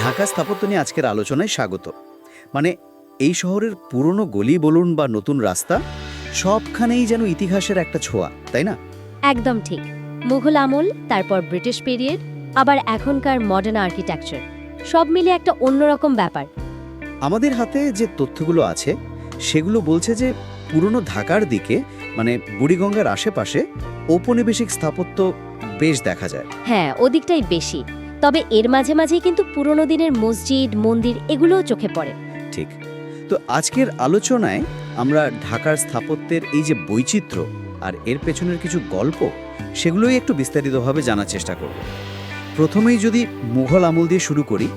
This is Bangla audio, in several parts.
ঢাকা স্থাপত্য নিয়ে আজকের আলোচনায় স্বাগত। মানে এই শহরের পুরনো গলি বলুন বা নতুন রাস্তা সবখানেই যেন ইতিহাসের একটা ছোঁয়া তাই না? একদম ঠিক। মুঘল আমল তারপর ব্রিটিশ পিরিয়ড আবার এখনকার মডার্ন আর্কিটেকচার সব মিলে একটা অন্যরকম ব্যাপার। আমাদের হাতে যে তথ্যগুলো আছে সেগুলো বলছে যে পুরনো ঢাকার দিকে মানে বুড়িগঙ্গার আশেপাশে ঔপনিবেশিক স্থাপত্য বেশ দেখা যায়। হ্যাঁ ওদিকটাই বেশি। তবে এর মাঝে মাঝেই কিন্তু পুরনো দিনের মসজিদ, মন্দির এগুলোও চোখে পড়ে। ঠিক। তো আজকের আলোচনায় আমরা ঢাকার স্থাপত্যের এই যে বৈচিত্র্য আর এর পেছনের কিছু গল্প, সেগুলোই একটু বিস্তারিতভাবে জানার চেষ্টা করব। প্রথমেই যদি মুঘল আমল দিয়ে শুরু করি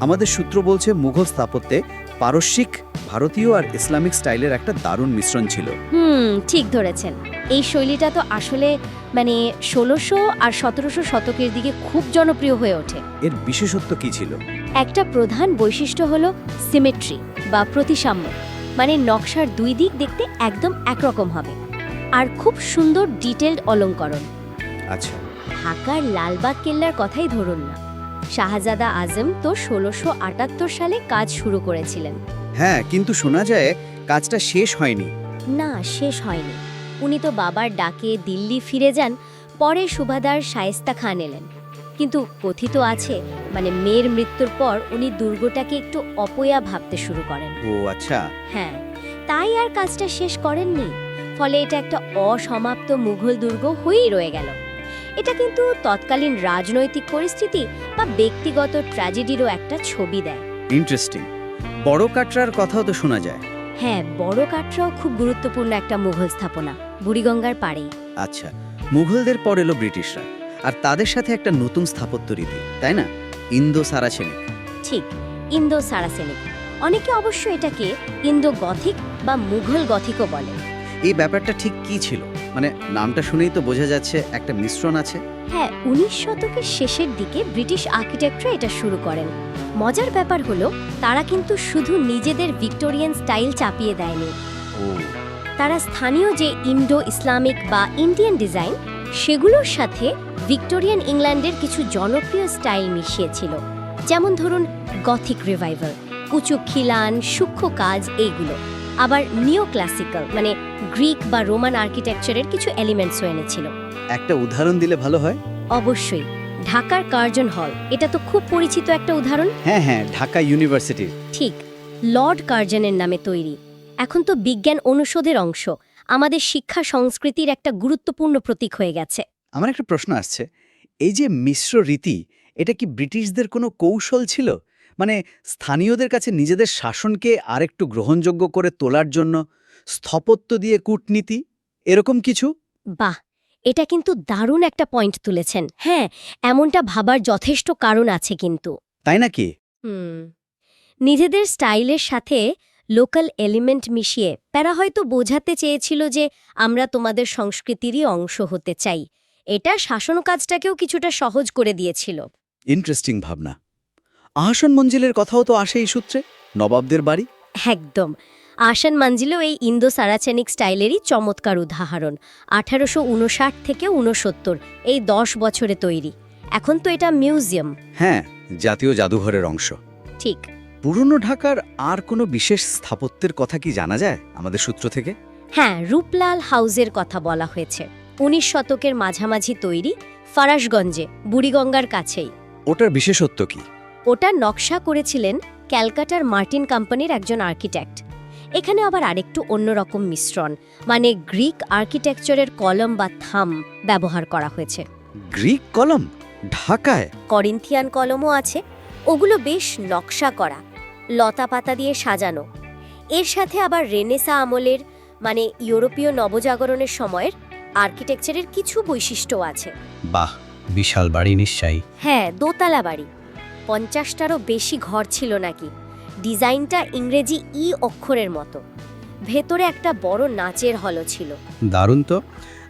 আমাদের সূত্র বলছে মুঘল স্থাপত্যে পারস্যিক ভারতীয় আর ইসলামিক স্টাইলের একটা দারুণ মিশ্রণ ছিল। হুম ঠিক ধরেছেন। এই শৈলীটা তো আসলে মানে ষোলোশো আর সতেরোশো শতকের দিকে খুব জনপ্রিয় হয়ে ওঠে। এর বিশেষত্ব কি ছিল? একটা প্রধান বৈশিষ্ট্য হলো সিমেট্রি বা প্রতিসাম্য। মানে নকশার দুই দিক দেখতে একদম একরকম হবে। আর খুব সুন্দর ডিটেলড অলঙ্করণ। আচ্ছা। ঢাকার লালবাগ কেল্লার কথাই ধরুন না। শাহজাদা আজম তো ষোলোশো আটাত্তর সালে কাজ শুরু করেছিলেন। হ্যাঁ কিন্তু শোনা যায় কাজটা শেষ হয়নি। না শেষ হয়নি। উনি তো বাবার ডাকে দিল্লি ফিরে যান পরে সুবাদার শায়েস্তা খান এলেন। কিন্তু কথিত আছে মানে মেয়ের মৃত্যুর পর উনি দুর্গটাকে একটু অপয়া ভাবতে শুরু করেন। ও আচ্ছা। হ্যাঁ তাই আর কাজটা শেষ করেননি। ফলে এটা একটা অসমাপ্ত মুঘল দুর্গ হয়েই রয়ে গেল। এটা কিন্তু তৎকালীন রাজনৈতিক পরিস্থিতি বা ব্যক্তিগত ট্র্যাজেডিরও একটা ছবি দেয়। ইন্টারেস্টিং বড় কাটরার কথাও তো শোনা যায়। হ্যাঁ বড় কাটরাও খুব গুরুত্বপূর্ণ একটা মুঘল স্থাপনা বুড়িগঙ্গার পাড়েই আচ্ছা মুঘলদের পর এলো ব্রিটিশরা আর তাদের সাথে একটা নতুন স্থাপত্য রীতি তাই না? ইন্দো সারাছেনিক ঠিক ইন্দো সারাসেনিক অনেকে অবশ্য এটাকে ইন্দো গথিক বা মুঘল গথিকও বলে। এই ব্যাপারটা ঠিক কি ছিল? মানে নামটা শুনেই তো বোঝা যাচ্ছে একটা মিশ্রণ আছে। হ্যাঁ উনিশ শতকের শেষের দিকে ব্রিটিশ আর্কিটেক্টরা এটা শুরু করেন। মজার ব্যাপার হলো তারা কিন্তু শুধু নিজেদের ভিক্টোরিয়ান স্টাইল চাপিয়ে দেয়নি। তারা স্থানীয় যে ইন্ডো ইসলামিক বা ইন্ডিয়ান ডিজাইন সেগুলোর সাথে ভিক্টোরিয়ান ইংল্যান্ডের কিছু জনপ্রিয় স্টাইল মিশিয়েছিল। যেমন ধরুন গথিক রিভাইভাল উঁচু খিলান সূক্ষ্ম কাজ এইগুলো। আবার নিও ক্লাসিক্যাল মানে গ্রিক বা রোমান আর্কিটেকচারের কিছু এলিমেন্টসও এনেছিল। একটা উদাহরণ দিলে ভালো হয়? অবশ্যই ঢাকার কার্জন হল এটা তো খুব পরিচিত একটা উদাহরণ। হ্যাঁ হ্যাঁ ঢাকা ইউনিভার্সিটির ঠিক লর্ড কার্জনের নামে তৈরি। এখন তো বিজ্ঞান অনুষদের অংশ আমাদের শিক্ষা সংস্কৃতির একটা গুরুত্বপূর্ণ প্রতীক হয়ে গেছে। আমার একটা প্রশ্ন আসছে এই যে মিশ্র রীতি এটা কি ব্রিটিশদের কোনো কৌশল ছিল? মানে স্থানীয়দের কাছে নিজেদের শাসনকে আরেকটু গ্রহণযোগ্য করে তোলার জন্য স্থপত্য দিয়ে কূটনীতি এরকম কিছু? বাহ! এটা কিন্তু দারুণ একটা পয়েন্ট তুলেছেন। হ্যাঁ এমনটা ভাবার যথেষ্ট কারণ আছে কিন্তু। তাই নাকি? হুম। নিজেদের স্টাইলের সাথে লোকাল এলিমেন্ট মিশিয়ে প্যারা হয়তো বোঝাতে চেয়েছিল যে আমরা তোমাদের সংস্কৃতিরই অংশ হতে চাই। এটা শাসন কাজটাকেও কিছুটা সহজ করে দিয়েছিল। ইন্টারেস্টিং ভাবনা। আহসান মঞ্জিলের কথাও তো আসে এই সূত্রে? নবাবদের বাড়ি? একদম। আসান মানজিলেও এই ইন্দো সারাচেনিক স্টাইলেরই চমৎকার উদাহরণ। আঠারোশো উনষাট থেকে উনসত্তর এই দশ বছরে তৈরি। এখন তো এটা মিউজিয়াম। হ্যাঁ জাতীয় জাদুঘরের অংশ। ঠিক। পুরনো ঢাকার আর কোনো বিশেষ স্থাপত্যের কথা কি জানা যায় আমাদের সূত্র থেকে? হ্যাঁ রূপলাল হাউজের কথা বলা হয়েছে। উনিশ শতকের মাঝামাঝি তৈরি ফারাসগঞ্জে বুড়িগঙ্গার কাছেই। ওটার বিশেষত্ব কি? ওটা নকশা করেছিলেন ক্যালকাটার মার্টিন কোম্পানির একজন আর্কিটেক্ট। এখানে আবার আরেকটু অন্যরকম মিশ্রণ মানে গ্রিক আর্কিটেকচারের কলম বা থাম ব্যবহার করা হয়েছে। গ্রিক কলম? ঢাকায়? করিন্থিয়ান কলমও আছে। ওগুলো বেশ নকশা করা লতা পাতা দিয়ে সাজানো। এর সাথে আবার রেনেসা আমলের মানে ইউরোপীয় নবজাগরণের সময়ের আর্কিটেকচারের কিছু বৈশিষ্ট্য আছে। বাহ বিশাল বাড়ি নিশ্চয়ই। হ্যাঁ দোতলা বাড়ি। পঞ্চাশটারও বেশি ঘর ছিল নাকি। ডিজাইনটা ইংরেজি ই অক্ষরের মতো। ভেতরে একটা বড় নাচের হলও ছিল। দারুণ তো।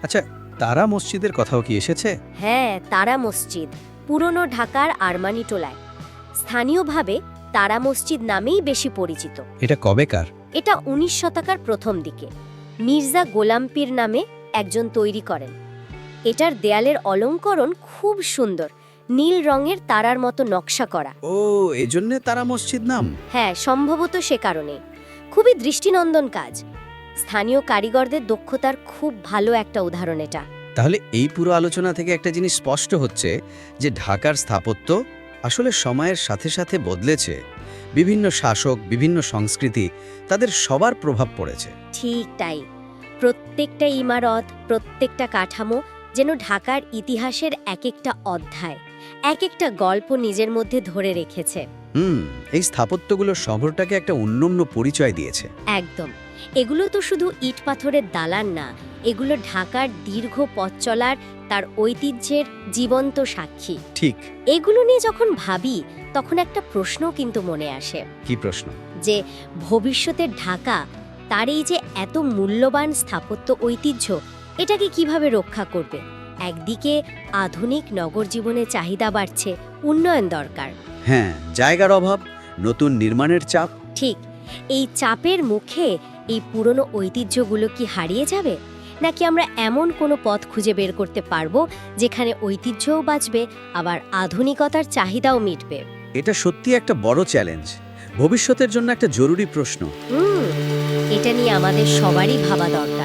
আচ্ছা তারা মসজিদের কথাও কি এসেছে? হ্যাঁ তারা মসজিদ। পুরনো ঢাকার আরমানি টোলায়। স্থানীয়ভাবে তারা মসজিদ নামেই বেশি পরিচিত। এটা কবেকার এটা উনিশ শতকার প্রথম দিকে। মির্জা গোলামপীর নামে একজন তৈরি করেন। এটার দেয়ালের অলঙ্করণ খুব সুন্দর। নীল রঙের তারার মতো নকশা করা। ও এজন্য তারা মসজিদ নাম? হ্যাঁ সম্ভবত সে কারণে। খুবই দৃষ্টিনন্দন কাজ। স্থানীয় কারিগরদের দক্ষতার খুব ভালো একটা উদাহরণ এটা। তাহলে এই পুরো আলোচনা থেকে একটা জিনিস স্পষ্ট হচ্ছে যে ঢাকার স্থাপত্য আসলে সময়ের সাথে সাথে বদলেছে। বিভিন্ন শাসক বিভিন্ন সংস্কৃতি তাদের সবার প্রভাব পড়েছে। ঠিক তাই। প্রত্যেকটা ইমারত প্রত্যেকটা কাঠামো যেন ঢাকার ইতিহাসের এক একটা অধ্যায়। এক একটা গল্প নিজের মধ্যে ধরে রেখেছে। হুম এই স্থাপত্যগুলো শহরটাকে একটা অন্যান্য পরিচয় দিয়েছে। একদম। এগুলো তো শুধু ইট পাথরের দালান না এগুলো ঢাকার দীর্ঘ পথ চলার তার ঐতিহ্যের জীবন্ত সাক্ষী। ঠিক। এগুলো নিয়ে যখন ভাবি তখন একটা প্রশ্ন কিন্তু মনে আসে। কি প্রশ্ন? যে ভবিষ্যতের ঢাকা তার এই যে এত মূল্যবান স্থাপত্য ঐতিহ্য এটাকে কীভাবে রক্ষা করবে? একদিকে আধুনিক নগর জীবনে চাহিদা বাড়ছে উন্নয়ন দরকার। হ্যাঁ জায়গার অভাব নতুন নির্মাণের চাপ। ঠিক এই চাপের মুখে এই পুরনো ঐতিহ্যগুলো কি হারিয়ে যাবে? নাকি আমরা এমন কোনো পথ খুঁজে বের করতে পারব যেখানে ঐতিহ্যও বাঁচবে আবার আধুনিকতার চাহিদাও মিটবে? এটা সত্যি একটা বড় চ্যালেঞ্জ। ভবিষ্যতের জন্য একটা জরুরি প্রশ্ন। হুম এটা নিয়ে আমাদের সবারই ভাবা দরকার।